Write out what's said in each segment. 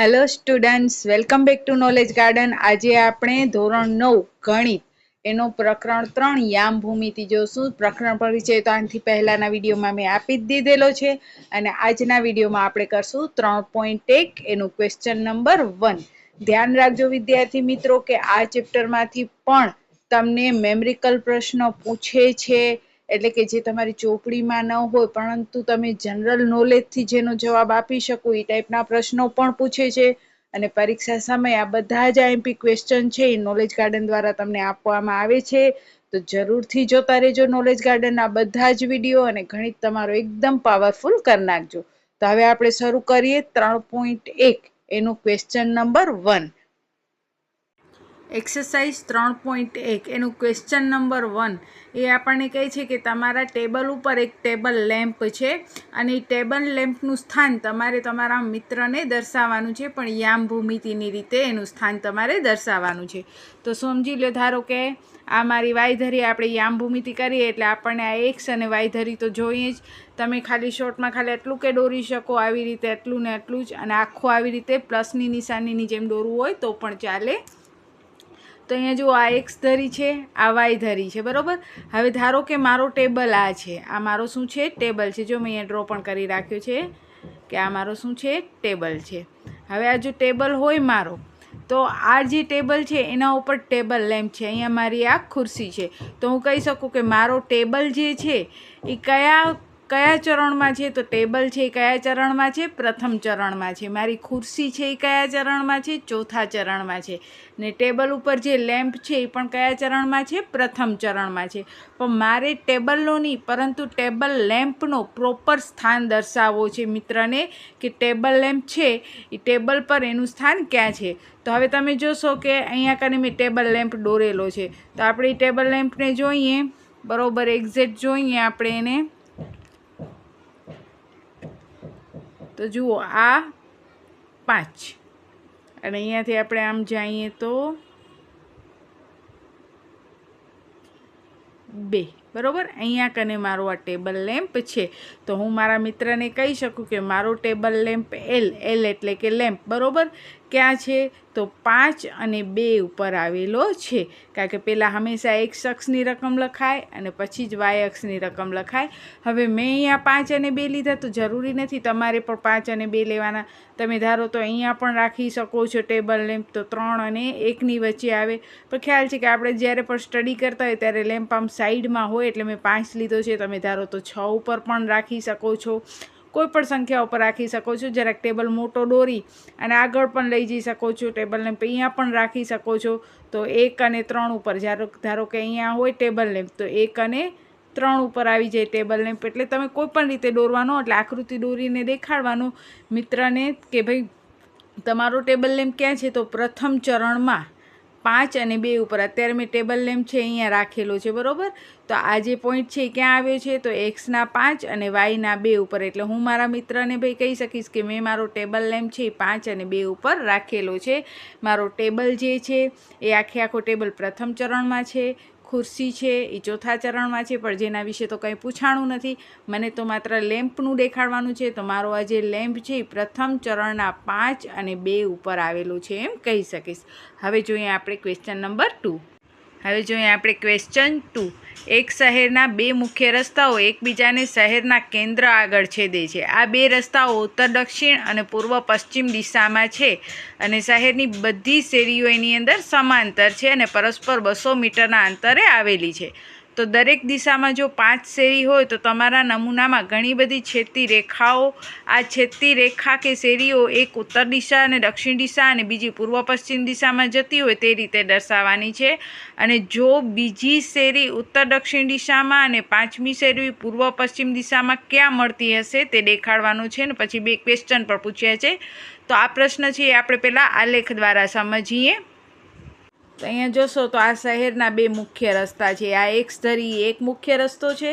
Hello students welcome back to knowledge garden આજે આપણે ધોરણ નવ, ગણિત. એનો પ્રકરણ ત્રણ યામ ભૂમિતિ જોશું. પ્રકરણ પરિચય તો આનાથી પહેલાંના વિડીયોમાં મેં આપી જ દીધેલો છે. અને આજના વિડીયોમાં આપણે કરશું ત્રણ પોઈન્ટ એક, એનું ક્વેશ્ચન નંબર વન ધ્યાન રાખજો, વિદ્યાર્થી મિત્રો, કે આ ચેપ્ટરમાંથી પણ તમને મેમરિકલ પ્રશ્નો પૂછે છે. એટલે કે જે તમારી ચોપડીમાં ન હોય, પરંતુ તમે જનરલ નોલેજથી જેનો જવાબ આપી શકો એ ટાઈપના પ્રશ્નો પણ પૂછે છે. અને પરીક્ષા સમયે આ બધા જ આઈએમપી ક્વેશ્ચન છે, એ નોલેજ ગાર્ડન દ્વારા તમને આપવામાં આવે છે. તો જરૂરથી જોતા રહેજો નોલેજ ગાર્ડનના બધા જ વીડિયો અને ગણિત તમારો એકદમ પાવરફુલ કરી નાખજો. તો હવે આપણે શરૂ કરીએ ત્રણ પોઈન્ટ એક, એનું ક્વેશ્ચન નંબર વન એક્સરસાઇઝ ત્રણ પોઈન્ટ એક. એનું ક્વેશ્ચન નંબર વન એ આપણને કહે છે કે તમારા ટેબલ ઉપર એક ટેબલ લેમ્પ છે અને એ ટેબલ લેમ્પનું સ્થાન તમારે તમારા મિત્રને દર્શાવવાનું છે, પણ યામ ભૂમિતિની રીતે એનું સ્થાન તમારે દર્શાવવાનું છે. તો સમજી લો, ધારો કે આ મારી વાયધરી આપણે યામ ભૂમિતિ કરીએ એટલે આપણને આ એક્સ અને વાયધરી તો જોઈએ જ. તમે ખાલી શોર્ટમાં ખાલી એટલું કે દોરી શકો, આવી રીતે એટલું ને એટલું જ અને આખું આવી રીતે પ્લસની, નિશાનીની જેમ દોરવું હોય તો પણ ચાલે. તો અહીંયા જુઓ, આ એક્સ ધરી છે, આ વાય ધરી છે, બરાબર? હવે ધારો કે મારો ટેબલ આ છે. આ મારો શું છે? ટેબલ છે. જો મેં અહીંયા ડ્રો પણ કરી રાખ્યો છે કે આ મારો શું છે? ટેબલ છે. હવે આ જો ટેબલ હોય મારો, તો આ જે ટેબલ છે એના ઉપર ટેબલ લેમ્પ છે. અહીંયા મારી આ ખુરશી છે. તો હું કહી શકું કે મારો ટેબલ જે છે, એ કયા કયા ચરણમાં છે? તો ટેબલ છે એ કયા ચરણમાં છે? પ્રથમ ચરણમાં છે. મારી ખુરશી છે એ કયા ચરણમાં છે? ચોથા ચરણમાં છે. ને ટેબલ ઉપર જે લેમ્પ છે એ પણ કયા ચરણમાં છે? પ્રથમ ચરણમાં છે. પણ મારે ટેબલનો નહીં, પરંતુ ટેબલ લેમ્પનો પ્રોપર સ્થાન દર્શાવવો છે મિત્રને કે ટેબલ લેમ્પ છે, એ ટેબલ પર એનું સ્થાન ક્યાં છે? તો હવે તમે જોશો કે અહીંયા કને મેં ટેબલ લેમ્પ દોરેલો છે. તો આપણે ટેબલ લેમ્પને જોઈએ. બરોબર, એક્ઝેક્ટ જોઈએ આપણે એને. તો જુઓ આ પાંચ. અને અહીંયાથી આપણે આમ જઈએ તો બે. બરાબર? અહીંયા કને મારો આ ટેબલ લેમ્પ છે. તો હું મારા મિત્રને કહી શકું કે મારો ટેબલ લેમ્પ એલ એલ એટલે કે લેમ્પ, બરાબર? ક્યાં છે? તો પાંચ અને બે ઉપર આવેલો છે. કારણ કે પહેલાં હંમેશા એક્સ અક્ષની રકમ લખાય અને પછી જ વાય અક્ષની રકમ લખાય. હવે મેં અહીંયા પાંચ અને બે લીધા તો જરૂરી નથી તમારે પણ પાંચ અને બે લેવાના. તમે ધારો તો અહીંયા પણ રાખી શકો છો ટેબલ લેમ્પ, તો ત્રણ અને એકની વચ્ચે આવે. પણ ખ્યાલ છે કે આપણે જ્યારે પણ સ્ટડી કરતા હોય ત્યારે લેમ્પ આમ સાઈડમાં હોય એટલે મેં પાંચ લીધો છે, તમે ધારો તો છ ઉપર પણ રાખી શકો છો. કોઈ પણ સંખ્યા ઉપર રાખી શકો છો, જરાક ટેબલ મોટો દોરી અને આગળ પણ લઈ જઈ શકો છો, ટેબલને અહીંયા પણ રાખી શકો છો. તો એક અને ત્રણ ઉપર જ્યારે ધારો કે અહીંયા હોય ટેબલ લેમ્પ તો એક અને ત્રણ ઉપર આવી જાય ટેબલ લેમ્પ એટલે તમે કોઈ પણ રીતે દોરવાનો, એટલે આકૃતિ દોરીને દેખાડવાનું મિત્રને કે ભાઈ, તમારો ટેબલ લેમ્પ ક્યાં છે? તો પ્રથમ ચરણમાં પાંચ અને બે ઉપર. અત્યારે મેં ટેબલ લેમ્પ છે અહીંયા રાખેલો છે, બરાબર? તો આ જે પોઈન્ટ છે ક્યાં આવ્યો છે? તો એક્સના પાંચ અને વાયના બે ઉપર. એટલે હું મારા મિત્રને ભાઈ કહી શકીશ કે મેં મારો ટેબલ લેમ્પ છે એ પાંચ અને બે ઉપર રાખેલો છે. મારો ટેબલ જે છે એ આખે આખો ટેબલ પ્રથમ ચરણમાં છે. ખુરશી છે, એ ચોથા ચરણમાં છે, પણ જેના વિશે તો કંઈ પૂછાણું નથી. મને તો માત્ર લેમ્પનું દેખાડવાનું છે, તો મારો આ જે લેમ્પ છે, એ પ્રથમ ચરણના પાંચ અને બે ઉપર આવેલું છે એમ કહી શકીશ. હવે જોઈએ આપણે ક્વેશ્ચન નંબર ટુ હવે જોઈએ આપણે ક્વેશ્ચન ટુ એક શહેરના બે મુખ્ય રસ્તાઓ એકબીજાને શહેરના કેન્દ્ર આગળ છેદે છે. આ બે રસ્તાઓ ઉત્તર, દક્ષિણ અને પૂર્વ, પશ્ચિમ દિશામાં છે અને શહેરની બધી શેરીઓ એની અંદર સમાંતર છે અને પરસ્પર બસો મીટરના અંતરે આવેલી છે. તો દરેક દિશામાં જો પાંચ શેરી હોય તો તમારા નમૂનામાં ઘણી બધી છેદતી રેખાઓ. આ છેદતી રેખા કે શેરીઓ એક ઉત્તર દિશા અને દક્ષિણ દિશા અને બીજી પૂર્વ પશ્ચિમ દિશામાં જતી હોય તે રીતે દર્શાવવાની છે. અને જો બીજી શેરી ઉત્તર દક્ષિણ દિશામાં અને પાંચમી શેરી પૂર્વ પશ્ચિમ દિશામાં ક્યાં મળતી હશે તે દેખાડવાનું છે ને પછી બે ક્વેશ્ચન પણ પૂછ્યા છે. તો આ પ્રશ્ન છે એ આપણે પહેલાં આલેખ દ્વારા સમજીએ. તો અહીંયા જોશો તો આ શહેરના બે મુખ્ય રસ્તા છે. આ એક્સ ધરી એક મુખ્ય રસ્તો છે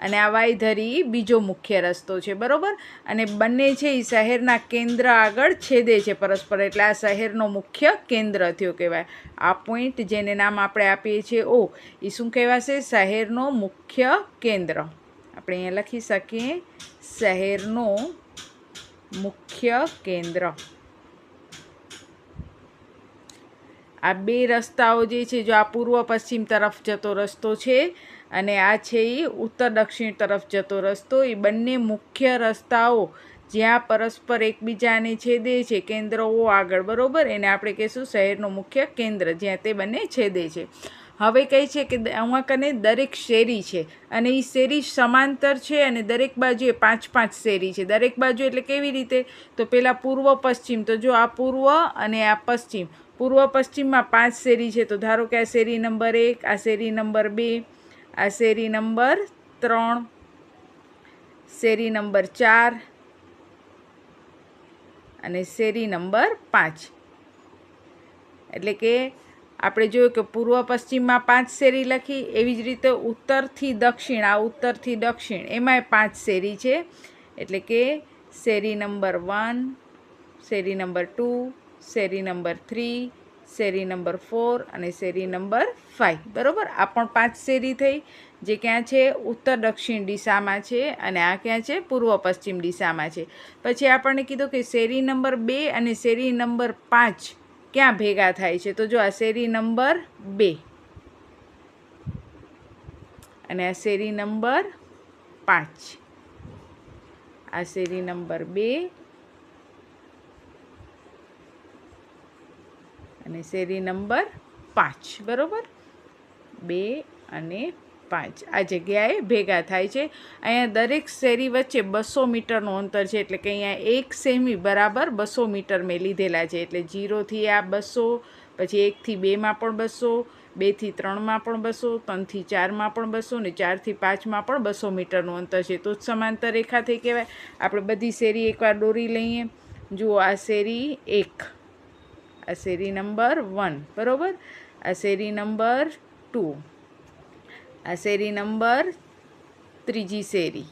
અને આ વાય ધરી બીજો મુખ્ય રસ્તો છે, બરાબર? અને બંને છે એ શહેરના કેન્દ્ર આગળ છેદે છે પરસ્પર, એટલે આ શહેરનો મુખ્ય કેન્દ્ર થયો કહેવાય. આ પોઈન્ટ જેને નામ આપણે આપીએ છીએ ઓ એ શું કહેવાશે? શહેરનો મુખ્ય કેન્દ્ર. આપણે અહીંયા લખી શકીએ, શહેરનો મુખ્ય કેન્દ્ર. આ બે રસ્તાઓ જે છે, જો આ પૂર્વ પશ્ચિમ તરફ જતો રસ્તો છે અને આ છે એ ઉત્તર દક્ષિણ તરફ જતો રસ્તો એ બંને મુખ્ય રસ્તાઓ જ્યાં પરસ્પર એકબીજાને છેદે છે કેન્દ્રો આગળ, બરાબર? એને આપણે કહીશું શહેરનું મુખ્ય કેન્દ્ર, જ્યાં તે બંને છેદે છે. હવે કહે છે કે આમાં કને દરેક શેરી છે. અને એ શેરી સમાંતર છે અને દરેક બાજુએ પાંચ પાંચ શેરી છે. દરેક બાજુ એટલે કેવી રીતે? તો પહેલાં પૂર્વ, પશ્ચિમ. તો જો આ પૂર્વ અને આ પશ્ચિમ. પૂર્વ, પશ્ચિમમાં પાંચ શેરી છે. તો ધારો કે આ શેરી નંબર એક, આ શેરી નંબર બે, આ શેરી નંબર ત્રણ, શેરી નંબર ચાર અને શેરી નંબર પાંચ. એટલે કે આપણે જોયું કે પૂર્વ પશ્ચિમમાં પાંચ શેરી લખી, એવી જ રીતે ઉત્તરથી દક્ષિણ, આ ઉત્તરથી દક્ષિણ, એમાંય પાંચ શેરી છે. એટલે કે શેરી નંબર વન, શેરી નંબર ટુ, શેરી નંબર થ્રી, શેરી નંબર ફોર અને શેરી નંબર ફાઇવ બરાબર? આ પણ પાંચ શેરી થઈ. જે ક્યાં છે? ઉત્તર દક્ષિણ દિશામાં છે અને આ ક્યાં છે? પૂર્વ પશ્ચિમ દિશામાં છે. પછી આપણને કીધું કે શેરી નંબર બે અને શેરી નંબર પાંચ ક્યાં ભેગા થાય છે? તો જો આ શેરી નંબર બે. અને આ શેરી નંબર પાંચ. આ શેરી નંબર બે. અને શેરી નંબર પાંચ. બરાબર? બે અને પાંચ. આ જગ્યાએ ભેગા થાય છે. અહીંયા દરેક શેરી વચ્ચે બસો મીટરનું અંતર છે, એટલે કે અહીંયા એક સેમી બરાબર બસો મીટર મેં લીધેલા છે. એટલે જીરોથી આ બસો, પછી એકથી બેમાં પણ બસો, બેથી ત્રણમાં પણ બસો, ત્રણથી ચારમાં પણ બસો ને ચારથી પાંચમાં પણ બસો મીટરનું અંતર છે. તો જ સમાંતર રેખા થઈ કહેવાય. આપણે બધી શેરી એકવાર દોરી લઈએ. જુઓ, આ શેરી એક, આ શેરી નંબર વન, બરાબર? આ શેરી નંબર ટુ. આ શેરી નંબર ત્રીજી શેરી.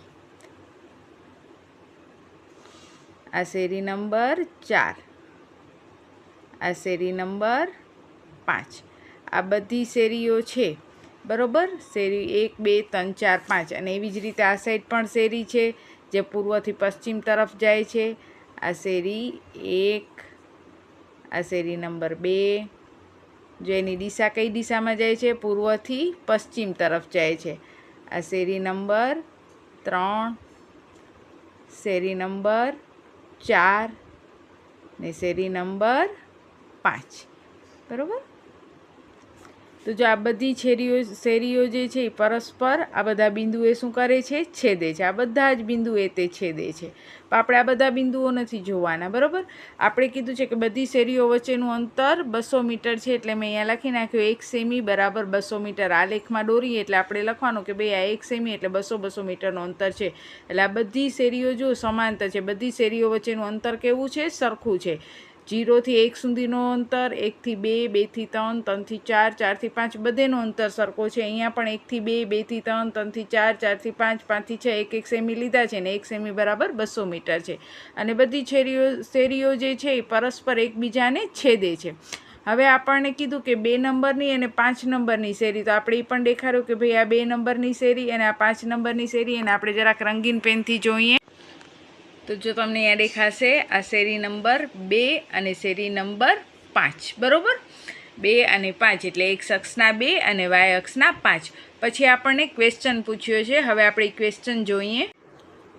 આ શેરી નંબર ચાર. આ શેરી નંબર પાંચ. આ બધી શેરીઓ છે, બરોબર? શેરી એક, બે, ત્રણ, ચાર, પાંચ. અને એવી જ રીતે આ સાઈડ પણ શેરી છે, જે પૂર્વથી પશ્ચિમ તરફ જાય છે. આ શેરી એક, આ શેરી નંબર બે જો એની દિશા કઈ દિશામાં જાય છે? પૂર્વથી પશ્ચિમ તરફ જાય છે. આ શેરી નંબર ત્રણ, શેરી નંબર ચાર ને શેરી નંબર પાંચ. બરાબર? તો જો આ બધી શેરીઓ શેરીઓ જે છે એ પરસ્પર આ બધા બિંદુએ શું કરે છે? છેદે છે. આ બધા જ બિંદુએ તે છેદે છે. પણ આપણે આ બધા બિંદુઓ નથી જોવાના, બરાબર? આપણે કીધું છે કે બધી શેરીઓ વચ્ચેનું અંતર બસો મીટર છે એટલે મેં અહીંયા લખી નાખ્યું એક સેમી બરાબર બસો મીટર. આ લેખમાં દોરીએ એટલે આપણે લખવાનું કે ભાઈ આ એક સેમી એટલે બસો બસો મીટરનું અંતર છે. એટલે આ બધી શેરીઓ જો સમાંતર છે, બધી શેરીઓ વચ્ચેનું અંતર કેવું છે? સરખું છે. જીરોથી એક સુધીનો અંતર, એકથી બે, બેથી ત્રણ, ત્રણથી ચાર, ચારથી પાંચ, બધેનો અંતર સરખો છે. અહીંયા પણ એકથી બે, બેથી ત્રણ, ત્રણથી ચાર, ચારથી પાંચ, પાંચથી છ, એક એક સેમી લીધા છે ને એક સેમી બરાબર બસો મીટર છે. અને બધી શેરીઓ શેરીઓ જે છે એ પરસ્પર એકબીજાને છેદે છે. હવે આપણને કીધું કે બે નંબરની અને પાંચ નંબરની શેરી. તો આપણે એ પણ દેખાડ્યું કે ભાઈ આ બે નંબરની શેરી અને આ પાંચ નંબરની શેરી. એને આપણે જરાક રંગીન પેનથી જોઈએ. તો જો તમને અહીંયા દેખાશે, આ શેરી નંબર બે અને શેરી નંબર પાંચ, બરાબર? બે અને પાંચ એટલે એક્સ અક્ષના બે અને વાય અક્ષના પાંચ. પછી આપણને ક્વેશ્ચન પૂછ્યો છે. હવે આપણે ક્વેશ્ચન જોઈએ.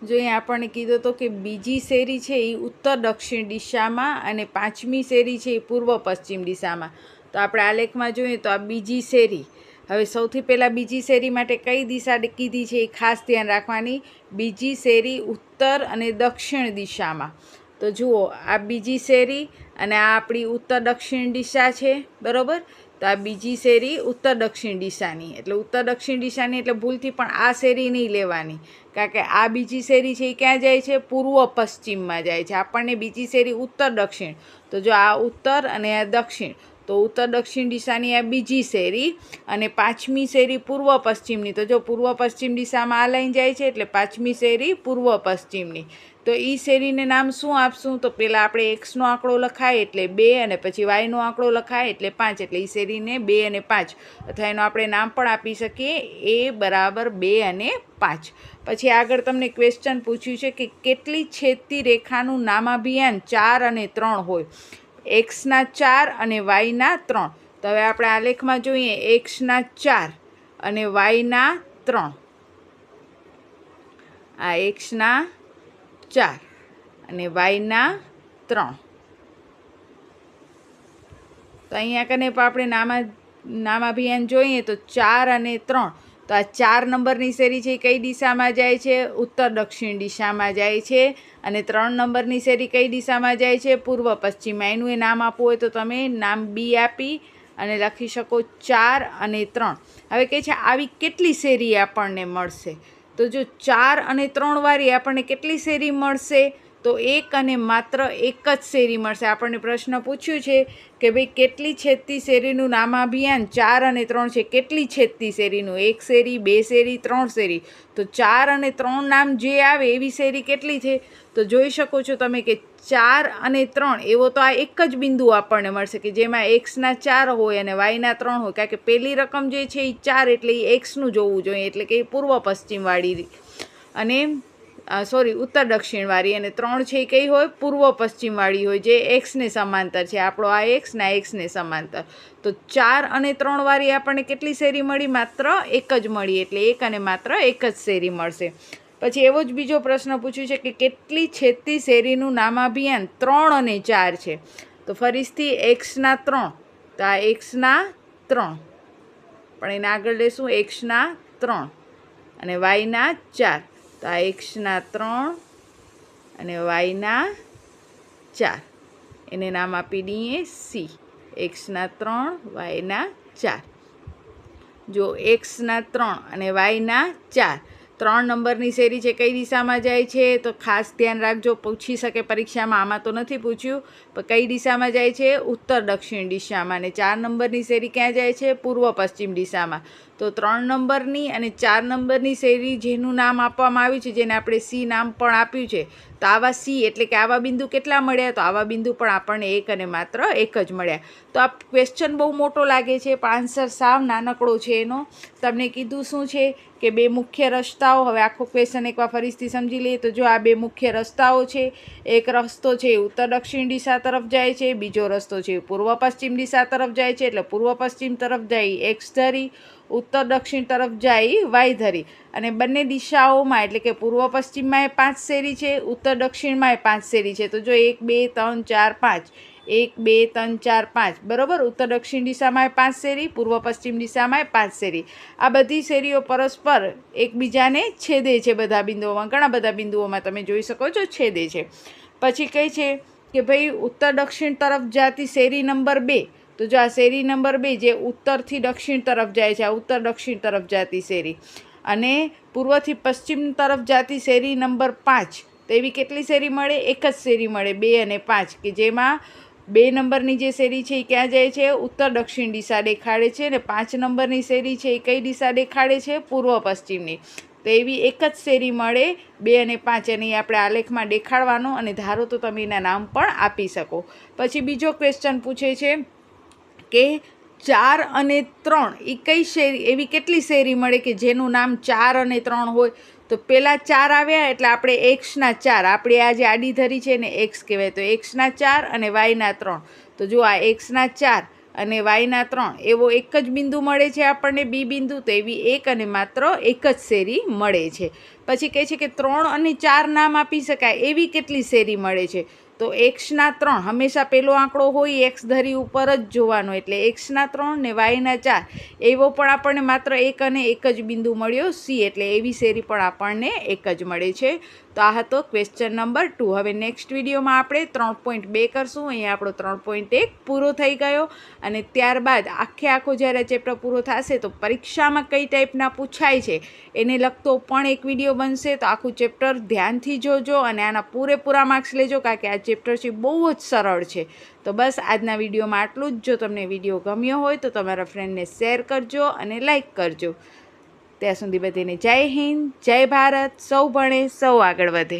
જો અહીંયા આપણને કીધો તો કે બીજી શેરી છે એ ઉત્તર દક્ષિણ દિશામાં અને પાંચમી શેરી છે એ પૂર્વ પશ્ચિમ દિશામાં. તો આપણે આ લેખમાં જોઈએ તો આ બીજી શેરી હવે સૌથી પહેલાં બીજી શેરી માટે કઈ દિશા કીધી છે એ ખાસ ધ્યાન રાખવાની? બીજી શેરી ઉત્તર અને દક્ષિણ દિશામાં. તો જુઓ, આ બીજી શેરી અને આ આપણી ઉત્તર દક્ષિણ દિશા છે, બરાબર? તો આ બીજી શેરી ઉત્તર દક્ષિણ દિશાની. એટલે ઉત્તર દક્ષિણ દિશાની એટલે ભૂલથી પણ આ શેરી નહીં લેવાની. કારણ કે આ બીજી શેરી છે એ ક્યાં જાય છે? પૂર્વ પશ્ચિમમાં જાય છે. આપણને બીજી શેરી ઉત્તર દક્ષિણ. તો જો આ ઉત્તર અને આ દક્ષિણ. તો ઉત્તર દક્ષિણ દિશાની આ બીજી શેરી અને પાંચમી શેરી પૂર્વ પશ્ચિમની. તો જો પૂર્વ પશ્ચિમ દિશામાં આ લાઈન જાય છે એટલે પાંચમી શેરી પૂર્વ પશ્ચિમની. તો એ શેરીને નામ શું આપશું? તો પહેલાં આપણે એક્સનો આંકડો લખાય એટલે બે અને પછી વાયનો આંકડો લખાય એટલે પાંચ. એટલે એ શેરીને બે અને પાંચ. અથવા એનું આપણે નામ પણ આપી શકીએ. એ બરાબર બે અને પાંચ. પછી આગળ તમને ક્વેશ્ચન પૂછ્યું છે કે કેટલી છેદતી રેખાનું નામાભિયાન ચાર અને ત્રણ હોય? એક્સના ચાર અને વાયના ત્રણ. તો હવે આપણે આ લેખમાં જોઈએ, એક્સના ચાર અને વાયના ત્રણ. આ એક્સના ચાર અને વાયના ત્રણ. તો અહીંયા કને પણ આપણે નામા નામાભિયાન જોઈએ તો ચાર અને ત્રણ. તો આ ચાર નંબરની શેરી છે એ કઈ દિશામાં જાય છે? ઉત્તર દક્ષિણ દિશામાં જાય છે. અને ત્રણ નંબરની શેરી કઈ દિશામાં જાય છે? પૂર્વ પશ્ચિમ. એનું એ નામ આપવું હોય તો તમે નામ બી આપી અને લખી શકો ચાર અને ત્રણ. હવે કહે છે, આવી કેટલી શેરી આપણને મળશે? તો જો ચાર અને ત્રણ વારી આપણને કેટલી શેરી મળશે? તો એક અને માત્ર એક જ શેરી મળશે. આપણને પ્રશ્ન પૂછ્યું છે કે ભાઈ કેટલી છેદતી શેરીનું નામાભિયાન ચાર અને ત્રણ છે. કેટલી છેદતી શેરીનું? એક શેરી, બે શેરી, ત્રણ શેરી. તો ચાર અને ત્રણ નામ જે આવે એવી શેરી કેટલી છે? તો જોઈ શકો છો તમે કે ચાર અને ત્રણ, એવો તો આ એક જ બિંદુ આપણને મળશે કે જેમાં એક્સના ચાર હોય અને વાયના ત્રણ હોય. કારણ કે પહેલી રકમ જે છે એ ચાર એટલે એ એક્સનું જોવું જોઈએ. એટલે કે એ પૂર્વ પશ્ચિમવાળી. અને સોરી ઉત્તર દક્ષિણવાળી અને ત્રણ છે એ કઈ હોય? પૂર્વ પશ્ચિમવાળી હોય જે એક્સને સમાંતર છે. આપણો આ એક્સના એક્સને સમાંતર. તો ચાર અને ત્રણ વાળી આપણને કેટલી શેરી મળી? માત્ર એક જ મળી. એટલે એક અને માત્ર એક જ શેરી મળશે. પછી એવો જ બીજો પ્રશ્ન પૂછ્યું છે કે કેટલી છેતી શેરીનું નામાભિયાન ત્રણ અને ચાર છે? તો ફરીથી એક્સના ત્રણ. તો આ એક્સના ત્રણ. પણ એને આગળ લેશું. એક્સના ત્રણ. અને વાયના ચાર. તો આ એક્સના ત્રણ અને વાયના ચાર. એને નામ આપી દઈએ સી. એક્સના ત્રણ, વાયના ચાર. જો એક્સના ત્રણ અને વાયના ચાર ત્રણ નંબરની શેરી છે, કઈ દિશામાં જાય છે, તો ખાસ ધ્યાન રાખજો, પૂછી શકે પરીક્ષામાં. આમાં તો નથી પૂછ્યું, પણ કઈ દિશામાં જાય છે? ઉત્તર દક્ષિણ દિશામાં. અને ચાર નંબરની શેરી ક્યાં જાય છે? પૂર્વ પશ્ચિમ દિશામાં. તો ત્રણ નંબરની અને ચાર નંબરની શેરી જેનું નામ આપવામાં આવ્યું છે, જેને આપણે સી નામ પણ આપ્યું છે તો આવા સી એટલે કે આવા બિંદુ કેટલા મળ્યા? તો આવા બિંદુ પણ આપણને એક અને માત્ર એક જ મળ્યા. તો આ ક્વેશ્ચન બહુ મોટો લાગે છે. પણ આન્સર સાવ નાનકડો છે એનો. તમને કીધું શું છે કે બે મુખ્ય રસ્તાઓ? હવે આખો ક્વેશ્ચન એકવાર ફરીથી સમજી લઈએ. તો જો આ બે મુખ્ય રસ્તાઓ છે, એક રસ્તો છે ઉત્તર દક્ષિણ દિશા તરફ જાય છે, બીજો રસ્તો છે પૂર્વ પશ્ચિમ દિશા તરફ જાય છે. એટલે પૂર્વ પશ્ચિમ તરફ જાય એક્સ ધરી ઉત્તર દક્ષિણ તરફ જાય વાયધરી. અને બંને દિશાઓમાં, એટલે કે પૂર્વ પશ્ચિમમાં એ પાંચ શેરી છે, ઉત્તર દક્ષિણમાં એ પાંચ શેરી છે. તો જો એક, બે, ત્રણ, ચાર, પાંચ. એક, બે, ત્રણ, ચાર, પાંચ. બરાબર? ઉત્તર દક્ષિણ દિશામાં પાંચ શેરી, પૂર્વ પશ્ચિમ દિશામાં પાંચ શેરી. આ બધી શેરીઓ પરસ્પર એકબીજાને છેદે છે બધા બિંદુઓમાં. ઘણા બધા બિંદુઓમાં તમે જોઈ શકો છો છેદે છે. પછી કહે છે કે ભાઈ ઉત્તર દક્ષિણ તરફ જાતી શેરી નંબર બે. તો જો આ શેરી નંબર બે જે ઉત્તરથી દક્ષિણ તરફ જાય છે, આ ઉત્તર દક્ષિણ તરફ જાતી શેરી અને પૂર્વથી પશ્ચિમ તરફ જાતી શેરી નંબર પાંચ, તો એવી કેટલી શેરી મળે? એક જ શેરી મળે, બે અને પાંચ, કે જેમાં બે નંબરની જે શેરી છે એ ક્યાં જાય છે? ઉત્તર દક્ષિણ દિશા દેખાડે છે અને પાંચ નંબરની શેરી છે એ કઈ દિશા દેખાડે છે? પૂર્વ પશ્ચિમની. તો એવી એક જ શેરી મળે, બે અને પાંચ અને આપણે આલેખમાં દેખાડવાનો અને ધારો તો તમે એના નામ પણ આપી શકો. પછી બીજો ક્વેશ્ચન પૂછે છે કે ચાર અને ત્રણ. એ કઈ શેરી, એવી કેટલી શેરી મળે કે જેનું નામ ચાર અને ત્રણ હોય? તો પહેલાં ચાર આવ્યા એટલે આપણે એક્સના ચાર. આપણે આ જે આડી ધરી છે ને એક્સ કહેવાય. તો એક્સના ચાર અને વાયના ત્રણ. તો જો આ એક્સના ચાર અને વાયના ત્રણ, એવો એક જ બિંદુ મળે છે આપણને બી બિંદુ, તો એવી એક અને માત્ર એક જ શેરી મળે છે. પછી કહે છે કે ત્રણ અને ચાર નામ આપી શકાય. એવી કેટલી શેરી મળે છે? તો એક્સના ત્રણ, હંમેશા પેલો આંકડો હોય એક્સ ધરી ઉપર જ જોવાનો. એટલે એક્સના ત્રણ ને વાયના ચાર, એવો પણ આપણને માત્ર એક અને એક જ બિંદુ મળ્યો સી એટલે એવી શેરી પણ આપણને એક જ મળે છે. તો આ હતો ક્વેશ્ચન નંબર ટુ હવે નેક્સ્ટ વિડીયોમાં આપણે ત્રણ પોઈન્ટ બે કરશું. અહીંયા આપણો ત્રણ પોઈન્ટ એક પૂરો થઈ ગયો અને ત્યારબાદ આખે આખો જ્યારે ચેપ્ટર પૂરો થશે તો પરીક્ષામાં કઈ ટાઈપના પૂછાય છે એને લગતો પણ એક વીડિયો બનશે. તો આખું ચેપ્ટર ધ્યાનથી જોજો અને આના પૂરેપૂરા માર્ક્સ લેજો કારણ કે આ ચેપ્ટર છે બહુ જ સરળ છે. તો બસ આજના વિડીયોમાં આટલું જ. જો તમને વીડિયો ગમ્યો હોય તો તમારા ફ્રેન્ડને શેર કરજો અને લાઇક કરજો. ત્યાં સુધી બધીને જય હિન્દ જય ભારત સૌ ભણે સૌ આગળ વધે.